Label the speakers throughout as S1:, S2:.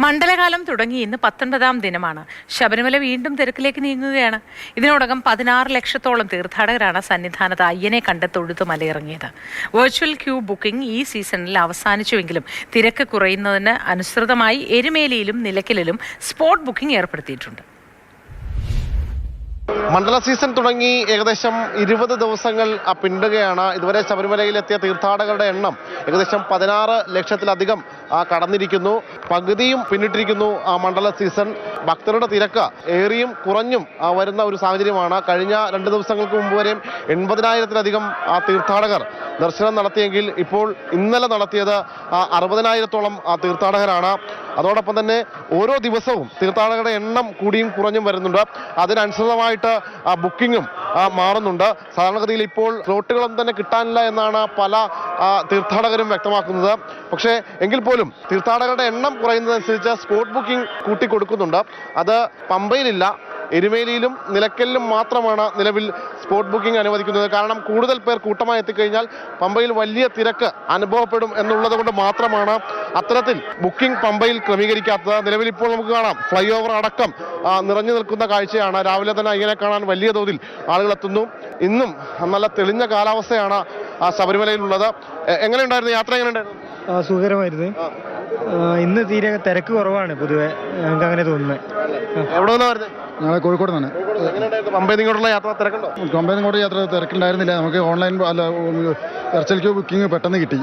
S1: മണ്ഡലകാലം തുടങ്ങി ഇന്ന് പത്തൊൻപതാം ദിനമാണ്. ശബരിമല വീണ്ടും തിരക്കിലേക്ക് നീങ്ങുകയാണ്. ഇതിനോടകം പതിനാറ് ലക്ഷത്തോളം തീർത്ഥാടകരാണ് സന്നിധാനത്ത് അയ്യനെ കണ്ട് തൊഴുത്ത് മലയിറങ്ങിയത്. വെർച്വൽ ക്യൂ ബുക്കിംഗ് ഈ സീസണിൽ അവസാനിച്ചുവെങ്കിലും തിരക്ക് കുറയുന്നതിന് അനുസൃതമായി എരുമേലിയിലും നിലയ്ക്കലിലും സ്പോട്ട് ബുക്കിംഗ് ഏർപ്പെടുത്തിയിട്ടുണ്ട്.
S2: മണ്ഡല സീസൺ തുടങ്ങി ഏകദേശം ഇരുപത് ദിവസങ്ങൾ പിന്നിടുകയാണ് ഇതുവരെ ശബരിമലയിലെത്തിയ തീർത്ഥാടകരുടെ എണ്ണം ഏകദേശം പതിനാറ് ലക്ഷത്തിലധികം കടന്നിരിക്കുന്നു. പകുതിയും പിന്നിട്ടിരിക്കുന്നു ആ മണ്ഡല സീസൺ. ഭക്തരുടെ തിരക്ക് ഏറിയും കുറഞ്ഞും വരുന്ന ഒരു സാഹചര്യമാണ്. കഴിഞ്ഞ രണ്ട് ദിവസങ്ങൾക്ക് മുമ്പ് വരെയും എൺപതിനായിരത്തിലധികം ആ തീർത്ഥാടകർ ദർശനം നടത്തിയെങ്കിൽ ഇപ്പോൾ ഇന്നലെ നടത്തിയത് അറുപതിനായിരത്തോളം ആ, തീർത്ഥാടകരാണ്. അതോടൊപ്പം തന്നെ ഓരോ ദിവസവും തീർത്ഥാടകരുടെ എണ്ണം കൂടിയും കുറഞ്ഞും വരുന്നുണ്ട്. അതിനനുസൃതമായിട്ട് ആ, ബുക്കിങ്ങും മാറുന്നുണ്ട്. സാധാരണഗതിയിൽ ഇപ്പോൾ സ്ലോട്ടുകളൊന്നും തന്നെ കിട്ടാനില്ല എന്നാണ് പല തീർത്ഥാടകരും വ്യക്തമാക്കുന്നത്. പക്ഷേ എങ്കിൽ പോലും തീർത്ഥാടകരുടെ എണ്ണം കുറയുന്നതനുസരിച്ച് സ്പോട്ട് ബുക്കിംഗ് കൂട്ടിക്കൊടുക്കുന്നുണ്ട്. അത് പമ്പയിലില്ല. എരുമേലിയിലും നിലയ്ക്കലിലും മാത്രമാണ് നിലവിൽ സ്പോട്ട് ബുക്കിംഗ് അനുവദിക്കുന്നത്. കാരണം കൂടുതൽ പേർ കൂട്ടമായി എത്തിക്കഴിഞ്ഞാൽ പമ്പയിൽ വലിയ തിരക്ക് അനുഭവപ്പെടും എന്നുള്ളത് കൊണ്ട് മാത്രമാണ് അത്തരത്തിൽ ബുക്കിംഗ് പമ്പയിൽ ക്രമീകരിക്കാത്തത്. നിലവിൽ ഇപ്പോൾ നമുക്ക് കാണാം ഫ്ലൈ ഓവർ അടക്കം നിറഞ്ഞു നിൽക്കുന്ന കാഴ്ചയാണ്. രാവിലെ തന്നെ ഇങ്ങനെ കാണാൻ വലിയ തോതിൽ ആളുകൾ എത്തുന്നു ഇന്നും നല്ല തെളിഞ്ഞ കാലാവസ്ഥയാണ് ആ ശബരിമലയിലുള്ളത്. എങ്ങനെയുണ്ടായിരുന്നു? യാത്ര എങ്ങനെയുണ്ടായിരുന്നു?
S3: സുഖകരമായിരുന്നു. ഇന്ന് തീരെ തിരക്ക് കുറവാണ് പൊതുവെ. ഞങ്ങൾക്ക് അങ്ങനെ തോന്നുന്നത്.
S2: എവിടെ നിന്നാണ് വരുന്നത്
S4: ഞങ്ങൾ കോഴിക്കോട് നിന്നാണ്
S2: എങ്ങനെയുണ്ടായിരുന്നു പമ്പയിൽ യാത്ര തിരക്കുണ്ടോ?
S4: ഇങ്ങോട്ട് യാത്ര തിരക്കുണ്ടായിരുന്നില്ല. നമുക്ക് ഓൺലൈൻ അല്ല വെർച്വൽ ക്യൂ ബുക്കിംഗ് പെട്ടെന്ന് കിട്ടി.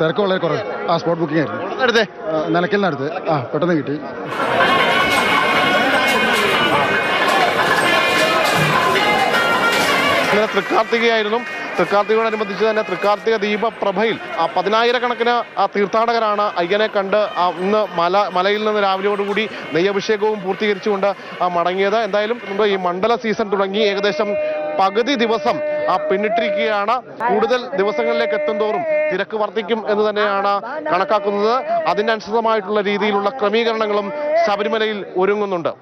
S4: തിരക്ക് വളരെ കുറവ്. ആ സ്പോട്ട് ബുക്കിംഗ് ആയിരുന്നു. ആ, നിലയ്ക്കലിനടുത്ത്. ആ പെട്ടെന്ന് കിട്ടി.
S2: ഇന്നലെ തൃക്കാർത്തികയായിരുന്നു. തൃക്കാർത്തികയോടനുബന്ധിച്ച് തന്നെ തൃക്കാർത്തിക ദീപപ്രഭയിൽ പതിനായിരക്കണക്കിന് ആ തീർത്ഥാടകരാണ് അയ്യനെ കണ്ട് ഇന്ന് മല മലയിൽ നിന്ന് രാവിലെയോടുകൂടി നെയ്യഭിഷേകവും പൂർത്തീകരിച്ചുകൊണ്ട് മടങ്ങിയത്. എന്തായാലും ഈ മണ്ഡല സീസൺ തുടങ്ങി. ഏകദേശം പകുതി ദിവസം ആ പിന്നിട്ടിരിക്കുകയാണ്. കൂടുതൽ ദിവസങ്ങളിലേക്ക് എത്തുന്തോറും തിരക്ക് വർദ്ധിക്കും എന്ന് തന്നെയാണ് കണക്കാക്കുന്നത്. അതിനനുസൃതമായിട്ടുള്ള രീതിയിലുള്ള ക്രമീകരണങ്ങളും ശബരിമലയിൽ ഒരുങ്ങുന്നുണ്ട്.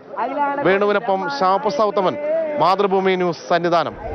S2: വേണുവിനൊപ്പം ശ്യാമപ്രസാദ് ഉത്തമൻ മാതൃഭൂമി ന്യൂസ് സന്നിധാനം.